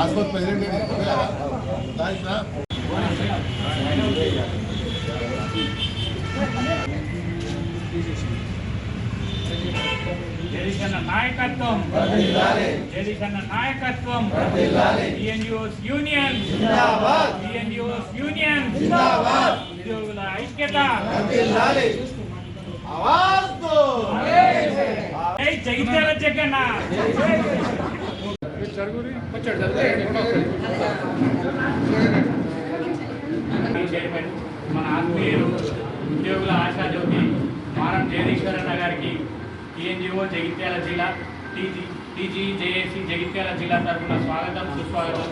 ఆసుపత్రి ప్రెసిడెంట్ జడికన్న నాయకత్వం. జడికన్న నాయకత్వం. బిఎన్యూఎస్ యూనియన్ బిఎన్యూఎస్ యూనియన్ ఉద్యోగుల ఐక్యత. జగిత్యాల జగన్నా చైర్మన్ మన ఆత్మీయులు ఉద్యోగుల ఆశాజ్యోతి మారం జగదీశ్వరన్న గారికి టీఎన్జిఓ జగిత్యాల జిల్లా టీజీ టీజీ జేఏసీ జగిత్యాల జిల్లా తరఫున స్వాగతం సుస్వాగతం.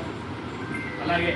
అలాగే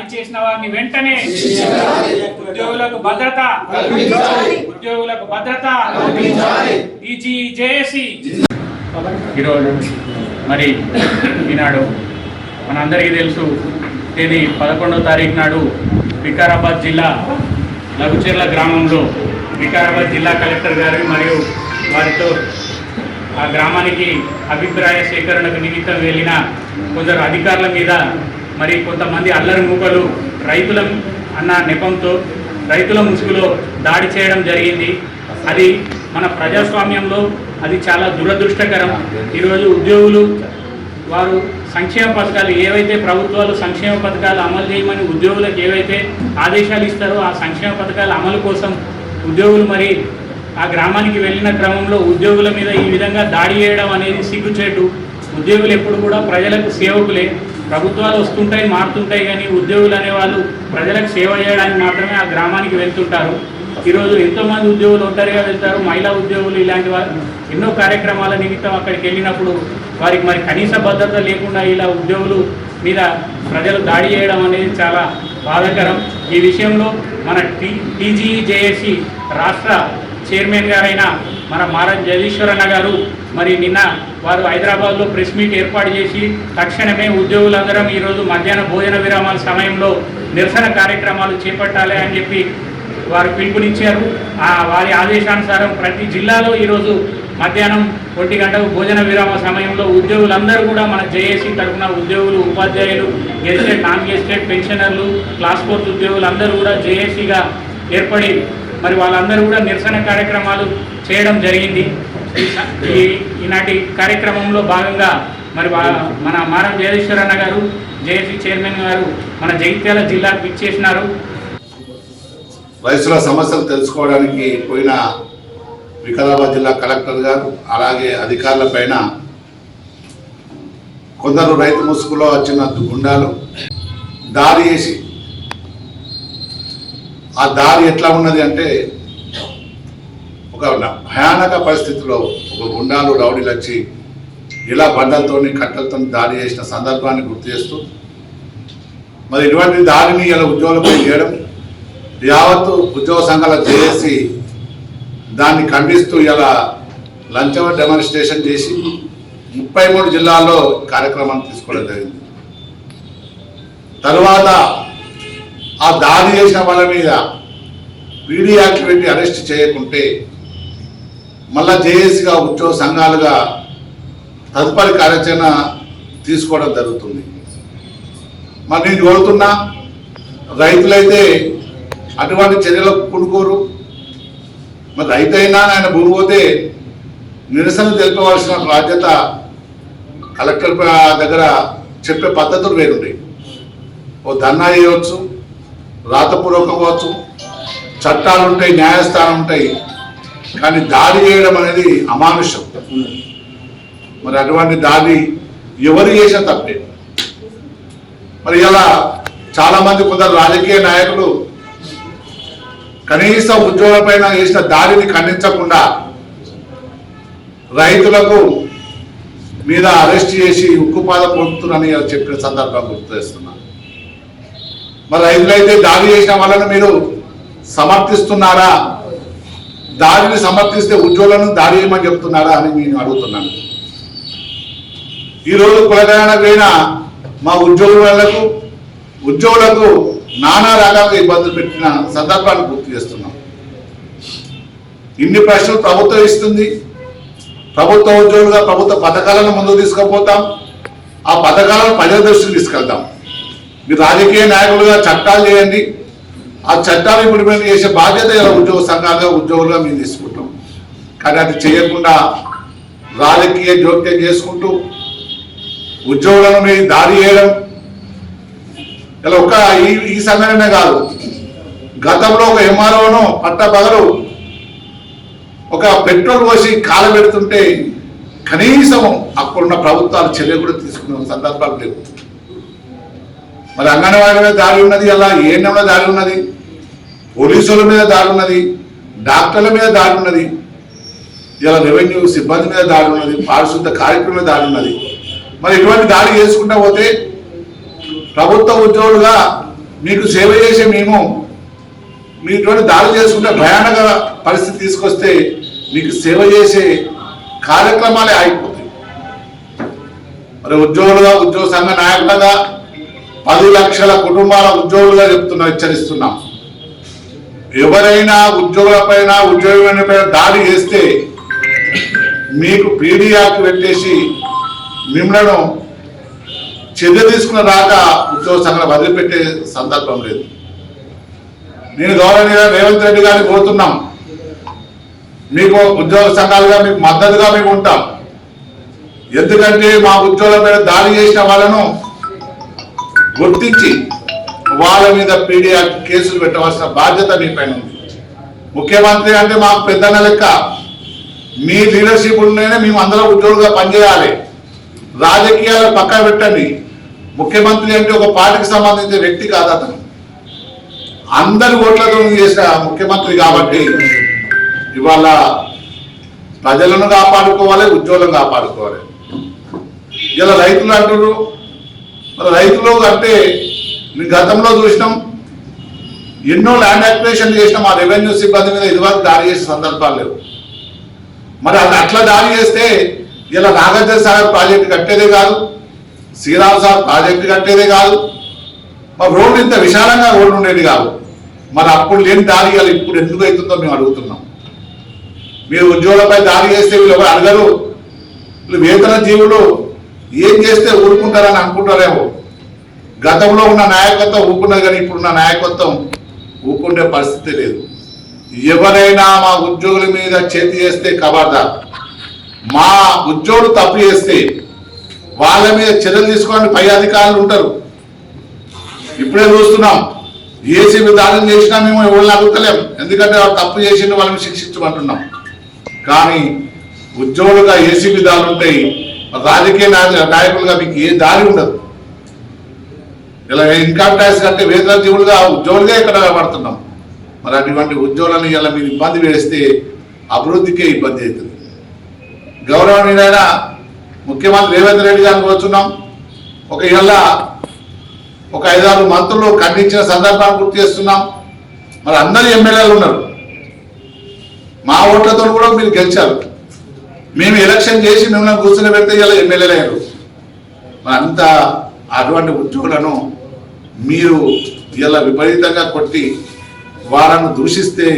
దాడి చేసిన వారిని వెంటనే ఉద్యోగులకు భద్రత ఉద్యోగులకు భద్రత ఈజీ జేఏసీ. ఈరోజు మరి ఈనాడు మనందరికీ తెలుసు తేదీ పదకొండవ తారీఖు నాడు వికారాబాద్ జిల్లా లఘుచెర్ల గ్రామంలో వికారాబాద్ జిల్లా కలెక్టర్ గారు మరియు వారితో ఆ గ్రామానికి అభిప్రాయ సేకరణకు నిమిత్తం వెళ్ళిన కొందరు అధికారుల మీద మరి కొంతమంది అల్లరి మూకలు రైతుల అన్న నెపంతో రైతుల ముసుగులో దాడి చేయడం జరిగింది. అది మన ప్రజాస్వామ్యంలో అది చాలా దురదృష్టకరం. ఈరోజు ఉద్యోగులు వారు సంక్షేమ పథకాలు ఏవైతే ప్రభుత్వాలు సంక్షేమ పథకాలు అమలు చేయమని ఉద్యోగులకు ఏవైతే ఆదేశాలు ఇస్తారో ఆ సంక్షేమ పథకాల అమలు కోసం ఉద్యోగులు మరి ఆ గ్రామానికి వెళ్ళిన క్రమంలో ఉద్యోగుల మీద ఈ విధంగా దాడి చేయడం అనేది సిగ్గుచేటు. ఉద్యోగులు ఎప్పుడు కూడా ప్రజలకు సేవకులే. ప్రభుత్వాలు వస్తుంటాయి మారుతుంటాయి కానీ ఉద్యోగులు అనేవాళ్ళు ప్రజలకు సేవ చేయడానికి మాత్రమే ఆ గ్రామానికి వెళ్తుంటారు. ఈరోజు ఎంతోమంది ఉద్యోగులు ఒంటరిగా వెళ్తారు మహిళా ఉద్యోగులు ఇలాంటి వారు ఎన్నో కార్యక్రమాల నిమిత్తం అక్కడికి వెళ్ళినప్పుడు వారికి మరి కనీస భద్రత లేకుండా ఇలా ఉద్యోగులు మీద ప్రజలు దాడి చేయడం అనేది చాలా బాధాకరం. ఈ విషయంలో మన టీ టీజీజేఏసీ రాష్ట్ర చైర్మన్ గారైన మన మారం జగదీశ్వరన్న గారు మరి నిన్న వారు హైదరాబాద్లో ప్రెస్ మీట్ ఏర్పాటు చేసి తక్షణమే ఉద్యోగులందరం ఈరోజు మధ్యాహ్న భోజన విరామాల సమయంలో నిరసన కార్యక్రమాలు చేపట్టాలి అని చెప్పి వారు పిలుపునిచ్చారు. ఆ వారి ఆదేశానుసారం ప్రతి జిల్లాలో ఈరోజు మధ్యాహ్నం ఒంటి గంటకు భోజన విరామ సమయంలో ఉద్యోగులందరూ కూడా మన జేఏసీ తరఫున ఉద్యోగులు ఉపాధ్యాయులు గెస్టెడ్ నాన్ గెస్టెడ్ పెన్షనర్లు క్లాస్ ఫోర్త్ ఉద్యోగులు అందరూ కూడా జేఏసీగా ఏర్పడి మరి వాళ్ళందరూ కూడా నిరసన కార్యక్రమాలు చేయడం జరిగింది. ఈ ఈనాటి కార్యక్రమంలో భాగంగా మరి మన మారం జగదీశ్వరన్న గారు జేఏసీ చైర్మన్ గారు మన జగిత్యాల జిల్లాకు ఇచ్చేసినారు రైతుల సమస్యలు తెలుసుకోవడానికి పోయిన వికారాబాద్ జిల్లా కలెక్టర్ గారు అలాగే అధికారుల పైన కొందరు రైతు ముసుగులో వచ్చిన గుండాలు దారి వేసి ఆ దారి ఎట్లా ఉన్నది అంటే ఒక భయానక పరిస్థితిలో ఒక గుండాలు రౌడీలు వచ్చి ఇలా బండలతోని కట్టలతో దాడి చేసిన సందర్భాన్ని గుర్తు చేస్తూ మరి ఇటువంటి దాడిని ఇలా ఉద్యోగులపై చేయడం యావత్తు ఉద్యోగ సంఘాలు చేసి దాన్ని ఖండిస్తూ ఇలా లంచం డెమాన్స్ట్రేషన్ చేసి ముప్పై మూడు జిల్లాల్లో కార్యక్రమాన్ని తీసుకోవడం జరిగింది. తరువాత ఆ దాడి చేసిన వాళ్ళ మీద పీడీ యాక్ట్ పెట్టి అరెస్ట్ చేయకుంటే మళ్ళా జేఏసీగా ఉద్యోగ సంఘాలుగా తదుపరి కార్యాచరణ తీసుకోవడం జరుగుతుంది. మరి నేను కోరుతున్నా రైతులైతే అటువంటి చర్యలకు కూడుకోరు మరి రైతు అయినా ఆయన భూమి పోతే నిరసన తెలుపవలసిన బాధ్యత కలెక్టర్ దగ్గర చెప్పే పద్ధతులు వేరుంటాయి ఓ ధర్నా చేయవచ్చు రాతపూర్వకం కావచ్చు చట్టాలు ఉంటాయి న్యాయస్థానం ఉంటాయి కానీ దాడి చేయడం అనేది అమానుషం. మరి అటువంటి దాడి ఎవరు చేసిన తప్పే. మరి ఇలా చాలా మంది కొందరు రాజకీయ నాయకులు కనీసం ఉద్యోగులపైన చేసిన దాడిని ఖండించకుండా రైతులకు మీద అరెస్ట్ చేసి ఉక్కుపాద పొందుతున్నారని చెప్పిన సందర్భం గుర్తు చేస్తున్నారు మరి రైతులైతే దాడి చేసిన వాళ్ళని మీరు సమర్థిస్తున్నారా? దాడిని సమర్థిస్తే ఉద్యోగులను దాడి చేయమని చెప్తున్నారా అని నేను అడుగుతున్నాను. ఈరోజు కులగణన మా ఉద్యోగులకు ఉద్యోగులకు నానా రకాలుగా ఇబ్బందులు పెట్టిన సందర్భాన్ని గుర్తు చేస్తున్నాం. ఇన్ని ప్రశ్నలు ప్రభుత్వం ఇస్తుంది. ప్రభుత్వ ఉద్యోగులుగా ప్రభుత్వ పథకాలను ముందుకు తీసుకుపోతాం. ఆ పథకాలను ప్రజల దృష్టికి తీసుకెళ్తాం. మీరు రాజకీయ నాయకులుగా చట్టాలు చేయండి. ఆ చట్టాలు ఇంప్లిమెంట్ చేసే బాధ్యత ఉద్యోగ సంఘాలుగా ఉద్యోగులుగా మేము తీసుకుంటాం. కానీ అది చేయకుండా రాజకీయ జోక్యం చేసుకుంటూ ఉద్యోగులను మీరు దాడి చేయడం. ఇలా ఒక ఈ ఈ సంఘటనే కాదు. గతంలో ఒక ఎంఆర్ఓను పట్టబగలు ఒక పెట్రోల్ పోసి కాలబెడుతుంటే కనీసం అక్కడున్న ప్రభుత్వాలు చర్య కూడా తీసుకున్న సందర్భాలు లేవు. మరి అంగన్వాడీ మీద దాడి ఉన్నది అలా ఏఎన్ఎం దాడి ఉన్నది? పోలీసుల మీద దాడి ఉన్నది? డాక్టర్ల మీద దాడి ఉన్నది? ఇలా రెవెన్యూ సిబ్బంది మీద దాడి ఉన్నది? పారిశుద్ధ కార్యక్రమం మీద దాడి ఉన్నది? మరి ఇటువంటి దాడి చేసుకుంటా పోతే ప్రభుత్వ ఉద్యోగులుగా మీకు సేవ చేసే మేము మీ ఇటువంటి దాడి చేసుకుంటే భయానక పరిస్థితి తీసుకొస్తే మీకు సేవ చేసే కార్యక్రమాలే ఆగిపోతాయి. మరి ఉద్యోగులుగా ఉద్యోగ సంఘ నాయకులుగా పది లక్షల కుటుంబాల ఉద్యోగులుగా చెప్తున్నా హెచ్చరిస్తున్నాం. ఎవరైనా ఉద్యోగులపైన ఉద్యోగులపైన పైన దాడి చేస్తే మీకు పీడియాకి పెట్టేసి మిమ్మలను చర్య తీసుకున్న దాకా ఉద్యోగ సంఘం వదిలిపెట్టే సందర్భం లేదు. నేను గౌరవనీయ రేవంత్ రెడ్డి గారిని కోరుతున్నాం. మీకు ఉద్యోగ సంఘాలుగా మీకు మద్దతుగా మేము ఉంటాం. ఎందుకంటే మా ఉద్యోగుల మీద దాడి చేసిన వాళ్ళను గుర్తించి వాళ్ళ మీద పీడియా కేసులు పెట్టవలసిన బాధ్యత మీ పైన ఉంది. ముఖ్యమంత్రి అంటే మాకు పెద్దన్న లెక్క మీ లీడర్షిప్ ఉంటేనే మేము అందరం ఉద్యోగులుగా పనిచేయాలి. రాజకీయాలు పక్కన పెట్టండి. ముఖ్యమంత్రి అంటే ఒక పార్టీకి సంబంధించిన వ్యక్తి కాదు అతను. అందరి ఓట్లతో చేసిన ముఖ్యమంత్రి కాబట్టి ఇవాళ ప్రజలను కాపాడుకోవాలి ఉద్యోగం కాపాడుకోవాలి. ఇలా రైతులు అంటున్నారు మరి రైతులు అంటే గతంలో చూసినాం ఎన్నో ల్యాండ్ యాక్టివేషన్ చేసిన మా రెవెన్యూ సిబ్బంది మీద ఇదివరకు దాడి చేసిన సందర్భాలు లేవు. మరి అది అట్లా దాడి చేస్తే ఇలా నాగార్జున సాగర్ ప్రాజెక్టు కట్టేదే కాదు శ్రీరామ్ సాగర్ ప్రాజెక్టు కట్టేదే కాదు మరి రోడ్డు ఇంత విశాలంగా రోడ్డు ఉండేది కాదు. మరి అప్పుడు లేని దాడి ఇప్పుడు ఎందుకు అవుతుందో మేము అడుగుతున్నాం. మీరు ఉద్యోగులపై దాడి చేస్తే వీళ్ళు ఎవరు అడగరు. వీళ్ళు వేతన జీవులు ఏం చేస్తే ఊరుకుంటారని అనుకుంటారేమో? గతంలో ఉన్న నాయకత్వం ఊపుకున్నది కానీ ఇప్పుడున్న నాయకత్వం ఊపుకుండే పరిస్థితి లేదు. ఎవరైనా మా ఉద్యోగుల మీద చేతి చేస్తే కబార్దార్ మా ఉద్యోగులు తప్పు చేస్తే వాళ్ళ మీద చర్యలు తీసుకోవాలని పై అధికారులు ఉంటారు. ఇప్పుడే చూస్తున్నాం. ఏసీబీ దాడులు చేసినా మేము ఎవరిని అడుగుతలేం. ఎందుకంటే వాళ్ళు తప్పు చేసిన వాళ్ళని శిక్షించమంటున్నాం. కానీ ఉద్యోగులుగా ఏసీబీ దాడులు ఉంటాయి రాజకీయ నాయకులుగా మీకు ఏ దారి ఉండదు. ఇలా ఇన్కమ్ ట్యాక్స్ కంటే వేతన జీవులుగా ఉద్యోగులుగా ఇక్కడ పడుతున్నాం మరి అటువంటి ఉద్యోగులను ఇలా మీరు ఇబ్బంది వేస్తే అభివృద్ధికే ఇబ్బంది అవుతుంది. గౌరవనీయులైన ముఖ్యమంత్రి రేవంత్ రెడ్డి గారికి వచ్చున్నాం ఒక ఇళ్ళ ఒక ఐదారు మంత్రులు ఖండించిన సందర్భాన్ని గుర్తు చేస్తున్నాం. మరి అందరు ఎమ్మెల్యేలు ఉన్నారు. మా ఓట్లతో కూడా మీరు గెలిచారు. మేము ఎలక్షన్ చేసి మిమ్మల్ని కూర్చొని పెడితే ఇలా ఎమ్మెల్యేలు అయ్యారు. అంత అటువంటి ఉద్యోగులను మీరు ఇలా విపరీతంగా కొట్టి వారను దూషిస్తే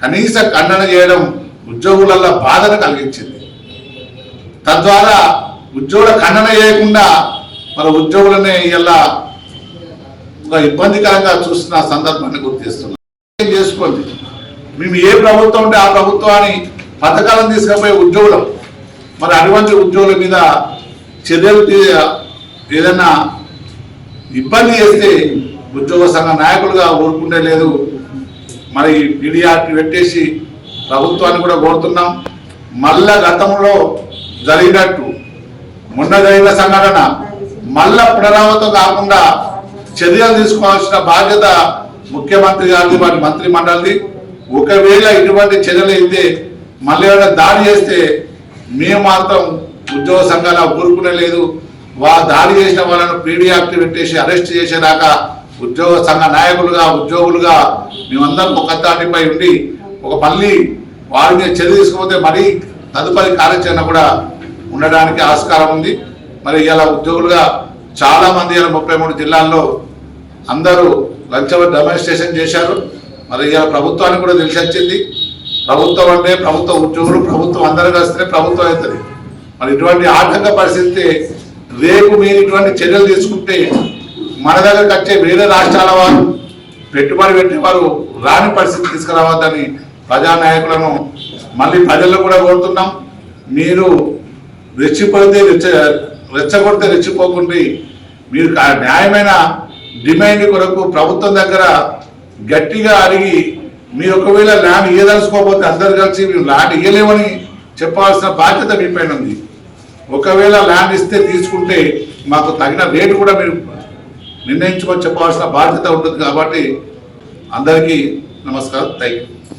కనీస ఖండన చేయడం ఉద్యోగులలో బాధను కలిగించింది. తద్వారా ఉద్యోగుల ఖండన చేయకుండా మన ఉద్యోగులనే ఇలా ఒక ఇబ్బందికరంగా చూస్తున్న సందర్భాన్ని గుర్తిస్తున్నాం చేసుకోండి? మేము ఏ ప్రభుత్వం ఉంటే ఆ ప్రభుత్వాన్ని పథకాలను తీసుకుపోయే ఉద్యోగులం. మరి అటువంటి ఉద్యోగుల మీద చర్యలు ఏదన్నా ఇబ్బంది చేస్తే ఉద్యోగ సంఘ నాయకులుగా ఊరుకుంటే లేదు. మరి పీడిఆర్టీ పెట్టేసి ప్రభుత్వాన్ని కూడా కోరుతున్నాం. మళ్ళా గతంలో జరిగినట్టు మొన్న జరిగిన సంఘటన మళ్ళా పునరావృతం కాకుండా చర్యలు తీసుకోవాల్సిన బాధ్యత ముఖ్యమంత్రి గారిది వాటి మంత్రి మండలిది ఒకవేళ ఇటువంటి చర్యలు అయితే మళ్ళీ ఏమైనా దాడి చేస్తే మేము మాత్రం ఉద్యోగ సంఘాల ఊరుకునే లేదు వా దాడి చేసిన వాళ్ళను పీడీ యాక్ట్ పెట్టేసి అరెస్ట్ చేసేదాకా ఉద్యోగ సంఘ నాయకులుగా ఉద్యోగులుగా మేమందరం ఒక దాటిపై ఉండి ఒక మళ్ళీ వారి మీద చర్య తీసుకుపోతే మరీ తదుపరి కార్యాచరణ కూడా ఉండడానికి ఆస్కారం ఉంది. మరి ఇలా ఉద్యోగులుగా చాలా మంది ఇలా ముప్పై మూడు జిల్లాల్లో అందరూ లంచ డెమాన్స్ట్రేషన్ చేశారు. మరి ఇలా ప్రభుత్వానికి కూడా తెలిసి వచ్చింది ప్రభుత్వం అంటే ప్రభుత్వ ఉద్యోగులు ప్రభుత్వం అందరూ కలిస్తేనే ప్రభుత్వం అవుతుంది. మరి ఇటువంటి ఆర్థిక పరిస్థితి రేపు మీరు ఇటువంటి చర్యలు తీసుకుంటే మన దగ్గరకు వచ్చే వేరే రాష్ట్రాల వారు పెట్టుబడి పెట్టేవారు రాని పరిస్థితి తీసుకురావద్దని ప్రజానాయకులను మళ్ళీ ప్రజల్లో కూడా కోరుతున్నాం. మీరు రెచ్చిపోతే రెచ్చ రెచ్చగొడితే రెచ్చిపోకుండా మీరు న్యాయమైన డిమాండ్ కొరకు ప్రభుత్వం దగ్గర గట్టిగా అడిగి మీరు ఒకవేళ ల్యాండ్ ఇయ్యదలుచుకోకపోతే అందరు కలిసి మేము ల్యాండ్ ఇయ్యలేమని చెప్పాల్సిన బాధ్యత మీ పైన ఉంది. ఒకవేళ ల్యాండ్ ఇస్తే తీసుకుంటే మాకు తగిన రేటు కూడా మీరు నిర్ణయించుకొని చెప్పాల్సిన బాధ్యత ఉంటుంది కాబట్టి అందరికీ నమస్కారం. Thank you